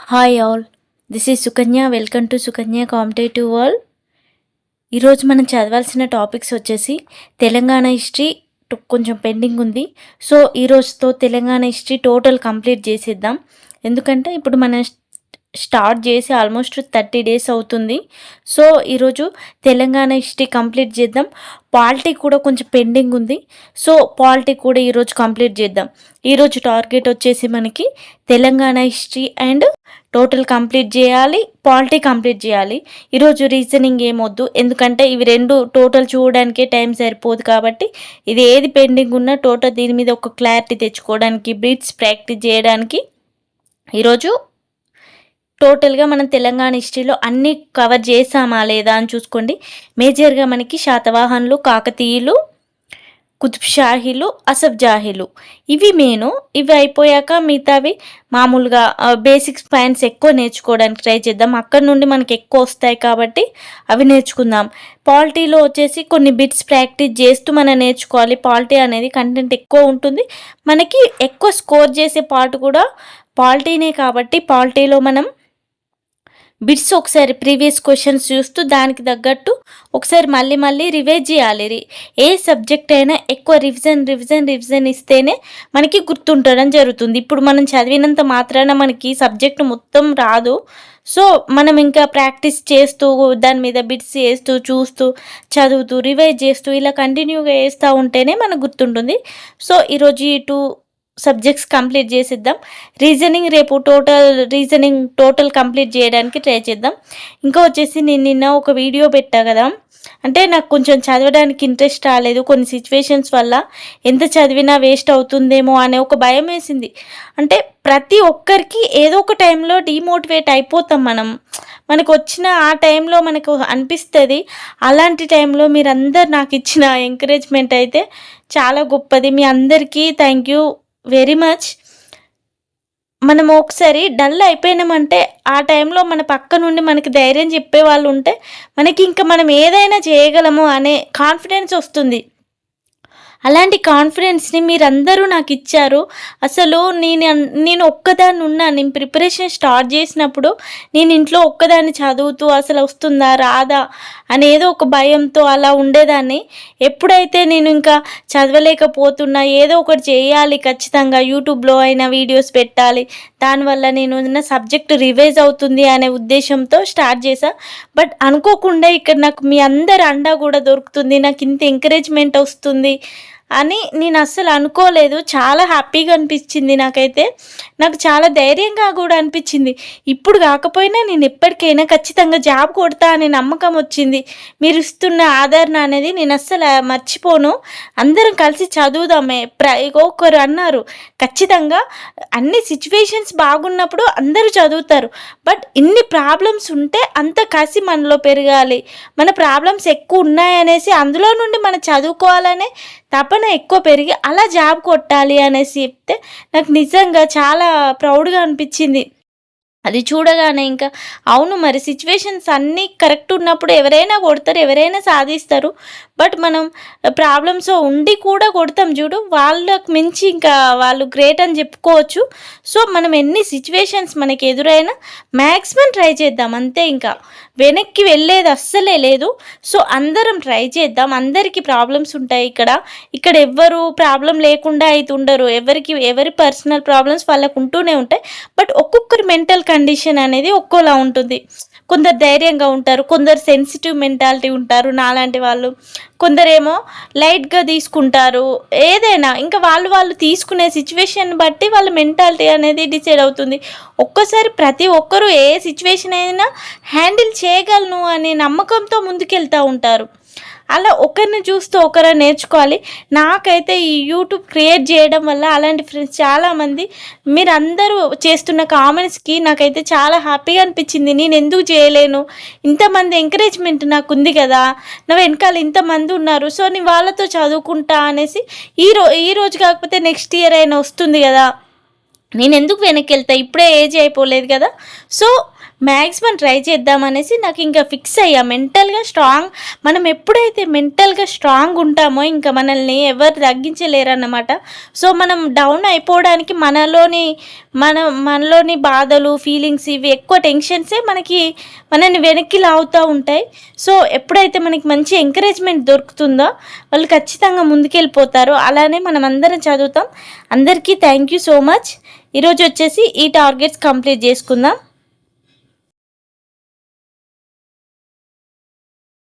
Hi all this is Sukanya welcome to Sukanya competitive world ఈరోజు మనం చదవాల్సిన topics వచ్చేసి తెలంగాణ హిస్టరీ టు- కొంచెం పెండింగ్ ఉంది. సో ఈ రోజుతో తెలంగాణ హిస్టరీ టోటల్ కంప్లీట్ చేసేద్దాం. ఎందుకంటే ఇప్పుడు మన స్టార్ట్ చేసి ఆల్మోస్ట్ థర్టీ డేస్ అవుతుంది. సో ఈరోజు తెలంగాణ హిస్టరీ కంప్లీట్ చేద్దాం. పాలిటీ కూడా కొంచెం పెండింగ్ ఉంది. సో పాలిటీ కూడా ఈరోజు కంప్లీట్ చేద్దాం. ఈరోజు టార్గెట్ వచ్చేసి మనకి Telangana history and total complete చేయాలి పాలిటీ కంప్లీట్ చేయాలి. ఈరోజు రీజనింగ్ ఏమొద్దు. ఎందుకంటే ఇవి రెండు టోటల్ చూడడానికే టైం సరిపోదు కాబట్టి ఇది ఏది పెండింగ్ ఉన్నా టోటల్ దీని మీద ఒక క్లారిటీ తెచ్చుకోవడానికి బ్రీడ్స్ ప్రాక్టీస్ చేయడానికి ఈరోజు టోటల్గా మనం తెలంగాణ హిస్టరీలో అన్నీ కవర్ చేసామా లేదా అని చూసుకోండి. మేజర్గా మనకి శాతవాహనులు కాకతీయులు కుతుబ్ షాహీలు అసఫ్ జాహీలు ఇవి మెయిన్. ఇవి అయిపోయాక మిగతావి మామూలుగా బేసిక్స్ పాయింట్స్ ఎక్కువ నేర్చుకోవడానికి ట్రై చేద్దాం. అక్కడ నుండి మనకి ఎక్కువ వస్తాయి కాబట్టి అవి నేర్చుకుందాం. పాలిటీలో వచ్చేసి కొన్ని బిట్స్ ప్రాక్టీస్ చేస్తూ మనం నేర్చుకోవాలి. పాలిటీ అనేది కంటెంట్ ఎక్కువ ఉంటుంది. మనకి ఎక్కువ స్కోర్ చేసే పార్ట్ కూడా పాలిటీనే కాబట్టి పాలిటీలో మనం బిట్స్ ఒకసారి ప్రీవియస్ క్వశ్చన్స్ చూస్తూ దానికి తగ్గట్టు ఒకసారి మళ్ళీ మళ్ళీ రివైజ్ చేయాలి. ఏ సబ్జెక్ట్ అయినా ఎక్కువ రివిజన్ రివిజన్ రివిజన్ ఇస్తేనే మనకి గుర్తుండడం జరుగుతుంది. ఇప్పుడు మనం చదివినంత మాత్రాన మనకి సబ్జెక్ట్ మొత్తం రాదు. సో మనం ఇంకా ప్రాక్టీస్ చేస్తూ దాని మీద బిట్స్ చేస్తూ చూస్తూ చదువుతూ రివైజ్ చేస్తూ ఇలా కంటిన్యూగా వేస్తూ ఉంటేనే మనకు గుర్తుంటుంది. సో ఈరోజు ఈ టూ సబ్జెక్ట్స్ కంప్లీట్ చేసిద్దాం. రీజనింగ్ రేపు టోటల్ రీజనింగ్ టోటల్ కంప్లీట్ చేయడానికి ట్రై చేద్దాం. ఇంకా వచ్చేసి నేను నిన్న ఒక వీడియో పెట్టా కదా. అంటే నాకు కొంచెం చదవడానికి ఇంట్రెస్ట్ రాలేదు కొన్ని సిచ్యువేషన్స్ వల్ల. ఎంత చదివినా వేస్ట్ అవుతుందేమో అనే ఒక భయం వేసింది. అంటే ప్రతి ఒక్కరికి ఏదో ఒక టైంలో డిమోటివేట్ అయిపోతాం మనం. మనకు వచ్చిన ఆ టైంలో మనకు అనిపిస్తుంది. అలాంటి టైంలో మీరందరు నాకు ఇచ్చిన ఎంకరేజ్మెంట్ అయితే చాలా గొప్పది. మీ అందరికీ థ్యాంక్ యూ వెరీ మచ్ మనం ఒకసారి డల్ అయిపోయినామంటే ఆ టైంలో మన పక్క నుండి మనకి ధైర్యం చెప్పే వాళ్ళు ఉంటే మనకి ఇంకా మనం ఏదైనా చేయగలము అనే కాన్ఫిడెన్స్ వస్తుంది. అలాంటి కాన్ఫిడెన్స్ని మీరందరూ నాకు ఇచ్చారు. అసలు నేను నేను ఒక్కదాన్ని ఉన్నా. నేను ప్రిపరేషన్ స్టార్ట్ చేసినప్పుడు నేను ఇంట్లో ఒక్కదాన్ని చదువుతూ అసలు వస్తుందా రాదా అనేదో ఒక భయంతో అలా ఉండేదాన్ని. ఎప్పుడైతే నేను ఇంకా చదవలేకపోతున్నా ఏదో ఒకటి చేయాలి ఖచ్చితంగా యూట్యూబ్లో అయినా వీడియోస్ పెట్టాలి దానివల్ల నేను నా సబ్జెక్ట్ రివైజ్ అవుతుంది అనే ఉద్దేశంతో స్టార్ట్ చేశా. బట్ అనుకోకుండా ఇక్కడ నాకు మీ అందరి అండా కూడా దొరుకుతుంది. నాకు ఇంత ఎంకరేజ్మెంట్ వస్తుంది. అని నేను అస్సలు అనుకోలేదు. చాలా హ్యాపీగా అనిపించింది నాకైతే. నాకు చాలా ధైర్యంగా కూడా అనిపించింది. ఇప్పుడు కాకపోయినా నేను ఎప్పటికైనా ఖచ్చితంగా జాబ్ కొడతా అనే నమ్మకం వచ్చింది. మీరు ఇస్తున్న ఆదరణ అనేది నేను అస్సలు మర్చిపోను. అందరం కలిసి చదువుదామే. ప్ర ఒకరు అన్నారు. ఖచ్చితంగా అన్ని సిచ్యువేషన్స్ బాగున్నప్పుడు అందరూ చదువుతారు. బట్ ఇన్ని ప్రాబ్లమ్స్ ఉంటే అంత కసి మనలో పెరగాలి. మన ప్రాబ్లమ్స్ ఎక్కువ ఉన్నాయనేసి అందులో నుండి మనం చదువుకోవాలనే తపన ఎక్కువ పెరిగి అలా జాబ్ కొట్టాలి అనేసి చెప్తే నాకు నిజంగా చాలా ప్రౌడ్గా అనిపించింది. అది చూడగానే ఇంకా అవును మరి సిచ్యువేషన్స్ అన్నీ కరెక్ట్ ఉన్నప్పుడు ఎవరైనా కొడతారు ఎవరైనా సాధిస్తారు. బట్ మనం ప్రాబ్లమ్స్ ఉండి కూడా కొడతాం చూడు. వాళ్ళకు మించి ఇంకా వాళ్ళు గ్రేట్ అని చెప్పుకోవచ్చు. సో మనం ఎన్ని సిచ్యువేషన్స్ మనకి ఎదురైనా మ్యాక్సిమం ట్రై చేద్దాం. అంతే ఇంకా. వెనక్కి వెళ్ళేది అస్సలే లేదు. సో అందరం ట్రై చేద్దాం. అందరికీ ప్రాబ్లమ్స్ ఉంటాయి ఇక్కడ. ఇక్కడ ఎవ్వరు ప్రాబ్లం లేకుండా అయితే ఉండరు. ఎవరికి ఎవరి పర్సనల్ ప్రాబ్లమ్స్ వాళ్ళకు ఉంటూనే ఉంటాయి. బట్ ఒక్కొక్కరి మెంటల్ కండిషన్ అనేది ఒక్కోలా ఉంటుంది. కొందరు ధైర్యంగా ఉంటారు కొందరు సెన్సిటివ్ మెంటాలిటీ ఉంటారు నాలాంటి వాళ్ళు. కొందరేమో లైట్గా తీసుకుంటారు ఏదైనా ఇంకా వాళ్ళు వాళ్ళు తీసుకునే సిచ్యువేషన్ బట్టి వాళ్ళ మెంటాలిటీ అనేది డిసైడ్ అవుతుంది. ఒక్కసారి ప్రతి ఒక్కరూ ఏ సిచ్యువేషన్ అయినా హ్యాండిల్ చేయగలను అనే నమ్మకంతో ముందుకెళ్తూ ఉంటారు. అలా ఒకరిని చూస్తూ ఒకరు నేర్చుకోవాలి. నాకైతే ఈ యూట్యూబ్ క్రియేట్ చేయడం వల్ల అలాంటి ఫ్రెండ్స్ చాలామంది మీరందరూ చేస్తున్న కామెంట్స్కి నాకైతే చాలా హ్యాపీగా అనిపించింది. నేను ఎందుకు చేయలేను? ఇంతమంది ఎంకరేజ్మెంట్ నాకు ఉంది కదా. నా వెనకాల ఇంతమంది ఉన్నారు. సో నేను వాళ్ళతో చదువుకుంటా అనేసి ఈ రో ఈ రోజు కాకపోతే నెక్స్ట్ ఇయర్ అయినా వస్తుంది కదా. నేను ఎందుకు వెనక్కి వెళ్తా ఇప్పుడే ఏజ్ అయిపోలేదు కదా. సో మ్యాక్సిమం ట్రై చేద్దామనేసి నాకు ఇంకా ఫిక్స్ అయ్యా. మెంటల్గా స్ట్రాంగ్ మనం ఎప్పుడైతే మెంటల్గా స్ట్రాంగ్ ఉంటామో ఇంకా మనల్ని ఎవరు తగ్గించలేరు అన్నమాట సో మనం డౌన్ అయిపోవడానికి మనలోని మన మనలోని బాధలు ఫీలింగ్స్ ఇవి ఎక్కువ టెన్షన్సే మనకి మనల్ని వెనక్కి లాగుతూ ఉంటాయి. సో ఎప్పుడైతే మనకి మంచి ఎంకరేజ్మెంట్ దొరుకుతుందో వాళ్ళు ఖచ్చితంగా ముందుకెళ్ళిపోతారు. అలానే మనం అందరం చదువుతాం. అందరికీ థ్యాంక్ యూ సో మచ్. ఈరోజు వచ్చేసి ఈ టార్గెట్స్ కంప్లీట్ చేసుకుందాం.